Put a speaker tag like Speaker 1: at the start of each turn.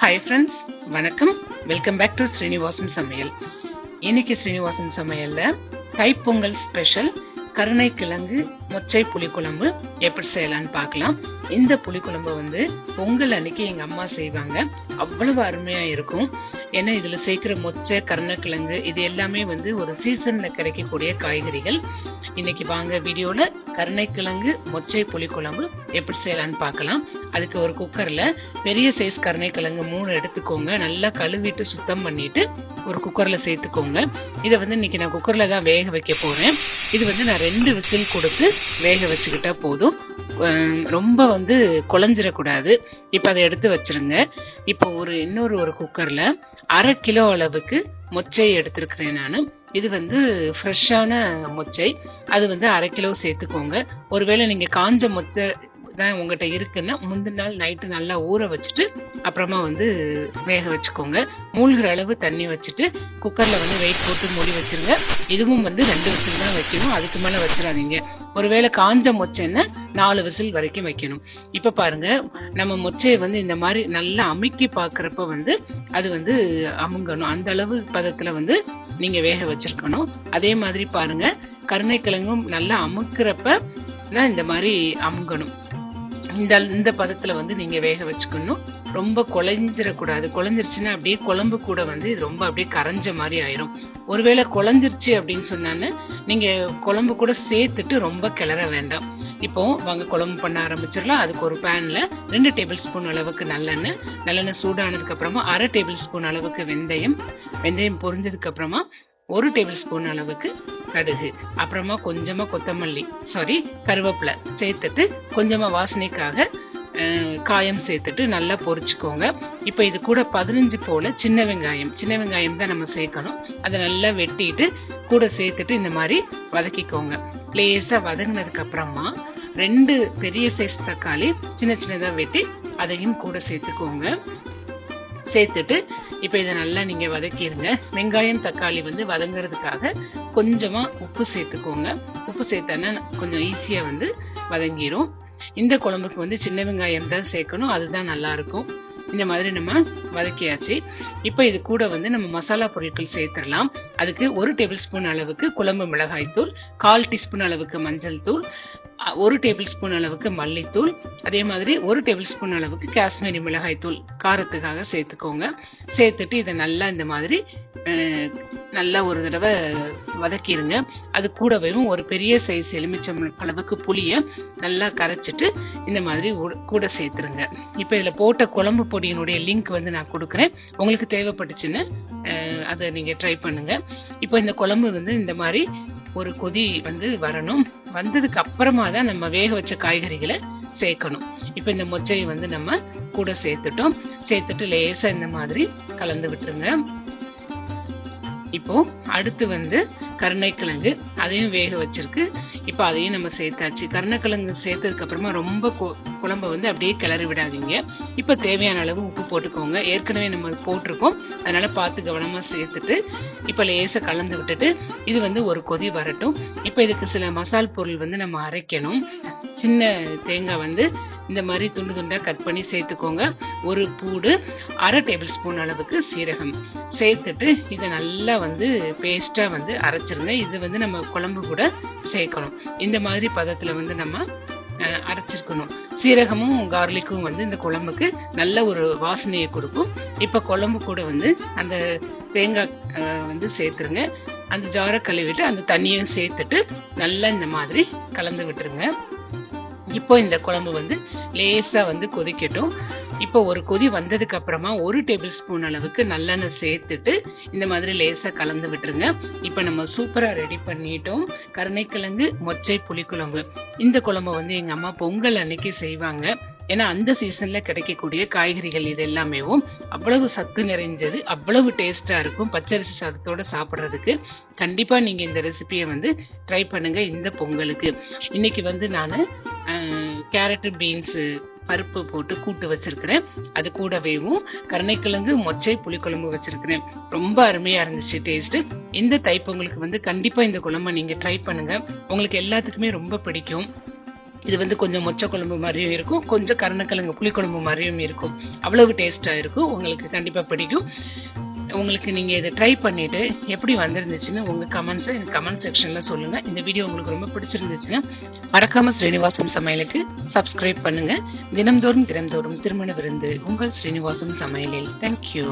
Speaker 1: Hi friends வணக்கம். Welcome back to Srinivasan சமையல் இன்னைக்கு ஸ்ரீனிவாசன் சமையல்ல தைப்பொங்கல் ஸ்பெஷல் கருணை கிழங்கு மொச்சை புளிக்குழம்பு எப்படி செய்யலாம்னு பார்க்கலாம். இந்த புளிக்குழம்பு வந்து பொங்கல் அன்னைக்கு எங்க அம்மா செய்வாங்க. அவ்வளவு அருமையா இருக்கும். ஏன்னா இதுல சேர்க்கிற மொச்சை கருணைக்கிழங்கு இது எல்லாமே வந்து ஒரு சீசன்ல கிடைக்கக்கூடிய காய்கறிகள். இன்னைக்கு வாங்க வீடியோல கருணைக்கிழங்கு மொச்சை புளிக்குழம்பு எப்படி செய்யலாம்னு பார்க்கலாம். அதுக்கு ஒரு குக்கர்ல பெரிய சைஸ் கருணைக்கிழங்கு மூணு எடுத்துக்கோங்க. நல்லா கழுவிட்டு சுத்தம் பண்ணிட்டு ஒரு குக்கர்ல சேர்த்துக்கோங்க. இதை வந்து இன்னைக்கு நான் குக்கர்ல தான் வேக வைக்க போறேன். இது வந்து நான் ரெண்டு விசில் கொடுத்து வேக வச்சுக்கிட்டா போதும். ரொம்ப வந்து குழஞ்சிடக்கூடாது இப்போ அதை எடுத்து வச்சிருங்க. இப்போ ஒரு இன்னொரு ஒரு குக்கரில் அரை கிலோ அளவுக்கு மொச்சை எடுத்திருக்கிறேன் நான். இது வந்து ஃப்ரெஷ்ஷான மொச்சை. அது வந்து அரை கிலோ சேர்த்துக்கோங்க. ஒருவேளை நீங்கள் காஞ்ச மொத்த தான் உங்ககிட்ட இருக்குன்னா முந்தின நாள் நைட்டு நல்லா ஊற வச்சுட்டு அப்புறமா வந்து வேக வச்சுக்கோங்க. மூழ்கிற அளவு தண்ணி வச்சுட்டு குக்கரில் வந்து வெயிட் போட்டு மூடி வச்சுருங்க. இதுவும் வந்து ரெண்டு விசில் தான் வைக்கணும். அதுக்கு மேலே வச்சிடாதீங்க. ஒருவேளை காஞ்ச மொச்சைன்னா நாலு விசில் வரைக்கும் வைக்கணும். இப்போ பாருங்க நம்ம மொச்சையை வந்து இந்த மாதிரி நல்லா அமுக்கி பார்க்குறப்ப வந்து அது வந்து அமுங்கணும். அந்த அளவு பதத்தில் வந்து நீங்கள் வேக வச்சிருக்கணும். அதே மாதிரி பாருங்க கருணைக்கிழங்கும் நல்லா அமுக்கிறப்ப தான் இந்த மாதிரி அமுங்கணும். இந்த இந்த பதத்தில் வந்து நீங்கள் வேக வச்சுக்கணும். ரொம்ப குழஞ்சிடக்கூடாது குழஞ்சிருச்சுன்னா அப்படியே குழம்பு கூட வந்து இது ரொம்ப அப்படியே கரைஞ்ச மாதிரி ஆயிரும். ஒருவேளை குழஞ்சிருச்சு அப்படின்னு சொன்னான்னு நீங்கள் குழம்பு கூட சேர்த்துட்டு ரொம்ப கிளற வேண்டாம். இப்போ வாங்க குழம்பு பண்ண ஆரம்பிச்சிடலாம். அதுக்கு ஒரு பேனில் ரெண்டு டேபிள் ஸ்பூன் அளவுக்கு நல்லெண்ணெய். நல்லெண்ணெய் சூடானதுக்கப்புறமா அரை டேபிள் ஸ்பூன் அளவுக்கு வெந்தயம். வெந்தயம் பொரிஞ்சதுக்கப்புறமா ஒரு டேபிள் ஸ்பூன் அளவுக்கு கடுகு அப்புறமா கொஞ்சமா கொத்தமல்லி சாரி கருவேப்பிலை சேர்த்துட்டு கொஞ்சமா வாசனைக்காக காயம் சேர்த்துட்டு நல்லா பொரிச்சுக்கோங்க. இப்போ இது கூட பதினஞ்சு போல சின்ன வெங்காயம் சின்ன வெங்காயம் தான் நம்ம சேர்க்கணும். அதை நல்லா வெட்டிட்டு கூட சேர்த்துட்டு இந்த மாதிரி வதக்கிக்கோங்க. லேசாக வதங்கினதுக்கு அப்புறமா ரெண்டு பெரிய சைஸ் தக்காளி சின்ன சின்னதாக வெட்டி அதையும் கூட சேர்த்துக்கோங்க. சேர்த்துட்டு இப்போ இதை நல்லா நீங்கள் வதக்கிடுங்க வெங்காயம் தக்காளி வந்து வதங்குறதுக்காக கொஞ்சமாக உப்பு சேர்த்துக்கோங்க. உப்பு சேர்த்தோன்னா கொஞ்சம் ஈஸியாக வந்து வதங்கிடும் இந்த குழம்புக்கு வந்து சின்ன வெங்காயம் தான் சேர்க்கணும். அதுதான் நல்லாயிருக்கும். இந்த மாதிரி நம்ம வதக்கியாச்சு. இப்போ இது கூட வந்து நம்ம மசாலா பொருட்கள் சேர்த்துடலாம். அதுக்கு ஒரு டேபிள் ஸ்பூன் அளவுக்கு குழம்பு மிளகாய் தூள் கால் டீஸ்பூன் அளவுக்கு மஞ்சள் தூள் ஒரு டேபிள் ஸ்பூன் அளவுக்கு மல்லித்தூள் அதே மாதிரி ஒரு டேபிள் ஸ்பூன் அளவுக்கு காஷ்மீரி மிளகாய் தூள் காரத்துக்காக சேர்த்துக்கோங்க. சேர்த்துட்டு இதை நல்லா இந்த மாதிரி நல்லா ஒரு தடவை வதக்கிடுங்க அது கூடவே ஒரு பெரிய சைஸ் எலுமிச்சம் அளவுக்கு புளியை நல்லா கரைச்சிட்டு இந்த மாதிரி கூட சேர்த்துருங்க. இப்போ இதில் போட்ட குழம்பு பொடியினுடைய லிங்க் வந்து நான் கொடுக்குறேன். உங்களுக்கு தேவைப்பட்டுச்சுன்னு அதை நீங்கள் ட்ரை பண்ணுங்கள் இப்போ இந்த குழம்பு வந்து இந்த மாதிரி ஒரு கொதி வந்து வரணும். வந்ததுக்கு அப்புறமா தான் நம்ம வேக வச்ச காய்கறிகளை சேர்க்கணும். இப்போ இந்த மொச்சையை வந்து நம்ம கூட சேர்த்துட்டோம். சேர்த்துட்டு லேசா இந்த மாதிரி கலந்து விட்டுருங்க. இப்போ அடுத்து வந்து கருணைக்கிழங்கு அதையும் வேக வச்சிருக்கு. இப்போ அதையும் நம்ம சேர்த்தாச்சு. கருணக்கிழங்கு சேர்த்ததுக்கு அப்புறமா ரொம்ப குழம்ப வந்து அப்படியே கிளறி விடாதீங்க. இப்போ தேவையான அளவு உப்பு போட்டுக்கோங்க. ஏற்கனவே நம்ம போட்டிருக்கோம். அதனால பார்த்து கவனமாக சேர்த்துட்டு இப்போ லேசாக கலந்து விட்டுட்டு இது வந்து ஒரு கொதி வரட்டும். இப்போ இதுக்கு சில மசால் பொருள் வந்து நம்ம அரைக்கணும். சின்ன தேங்காய் வந்து இந்த மாதிரி துண்டு துண்டாக கட் பண்ணி சேர்த்துக்கோங்க. ஒரு பூடு அரை டேபிள் ஸ்பூன் அளவுக்கு சீரகம். சேர்த்துட்டு இதை நல்லா வந்து பேஸ்ட்டாக வந்து அரைச்சிருங்க. இது வந்து நம்ம குழம்பு கூட சேர்க்கணும். இந்த மாதிரி பதத்தில் வந்து நம்ம அரைச்சிருக்கணும். சீரகமும் கார்லிக்கும் வந்து இந்த குழம்புக்கு நல்ல ஒரு வாசனையை கொடுக்கும். இப்போ குழம்பு கூட வந்து அந்த தேங்காய் வந்து சேர்த்துருங்க. அந்த ஜாரை கழுவிட்டு அந்த தண்ணியும் சேர்த்துட்டு நல்லா இந்த மாதிரி கலந்து விட்டுருங்க. இப்போ இந்த குழம்பு வந்து லேசாக வந்து கொதிக்கட்டும். இப்போ ஒரு கொதி வந்ததுக்கு அப்புறமா ஒரு டேபிள் ஸ்பூன் அளவுக்கு நல்லெண்ணெய் சேர்த்துட்டு இந்த மாதிரி லேசாக கலந்து விட்டுருங்க. இப்போ நம்ம சூப்பராக ரெடி பண்ணிட்டோம். கருணைக்கிழங்கு மொச்சை புளிக்குழம்பு. இந்த குழம்பு வந்து எங்கள் அம்மா பொங்கல் அன்னைக்கு செய்வாங்க. ஏன்னா அந்த சீசனில் கிடைக்கக்கூடிய காய்கறிகள் இது எல்லாமேவும் அவ்வளவு சத்து நிறைஞ்சது அவ்வளவு டேஸ்ட்டாக இருக்கும் பச்சரிசி சாதத்தோடு சாப்பிட்றதுக்கு. கண்டிப்பாக நீங்கள் இந்த ரெசிபியை வந்து ட்ரை பண்ணுங்கள் இந்த பொங்கலுக்கு. இன்றைக்கி வந்து நான் கேரட்டு பீன்ஸு பருப்பு போட்டு கூட்டு வச்சிருக்கிறேன். அது கூடவேவும் கருணைக்கிழங்கு மொச்சை புளிக்குழம்பு வச்சிருக்கிறேன். ரொம்ப அருமையா இருந்துச்சு டேஸ்ட் இந்த தைப்பொங்கலுக்கு வந்து கண்டிப்பா இந்த குழம்பை நீங்க ட்ரை பண்ணுங்க. உங்களுக்கு எல்லாத்துக்குமே ரொம்ப பிடிக்கும். இது வந்து கொஞ்சம் மொச்சை குழம்பு மாதிரியும் இருக்கும். கொஞ்சம் கருணக்கிழங்கு புளிக்குழம்பு மாதிரியும் இருக்கும். அவ்வளவு டேஸ்ட்டாக இருக்கும். உங்களுக்கு கண்டிப்பாக பிடிக்கும். உங்களுக்கு நீங்கள் இதை ட்ரை பண்ணிவிட்டு எப்படி வந்திருந்துச்சுன்னு உங்கள் கமெண்ட்ஸை எனக்கு கமெண்ட் செக்ஷனில் சொல்லுங்கள் இந்த வீடியோ உங்களுக்கு ரொம்ப பிடிச்சிருந்துச்சுன்னா மறக்காமல் ஸ்ரீனிவாசம் சமையலுக்கு சப்ஸ்கிரைப் பண்ணுங்கள் தினம்தோறும் தினம்தோறும் திருமண விருந்து உங்கள் ஸ்ரீனிவாசம் சமையலில். தேங்க்யூ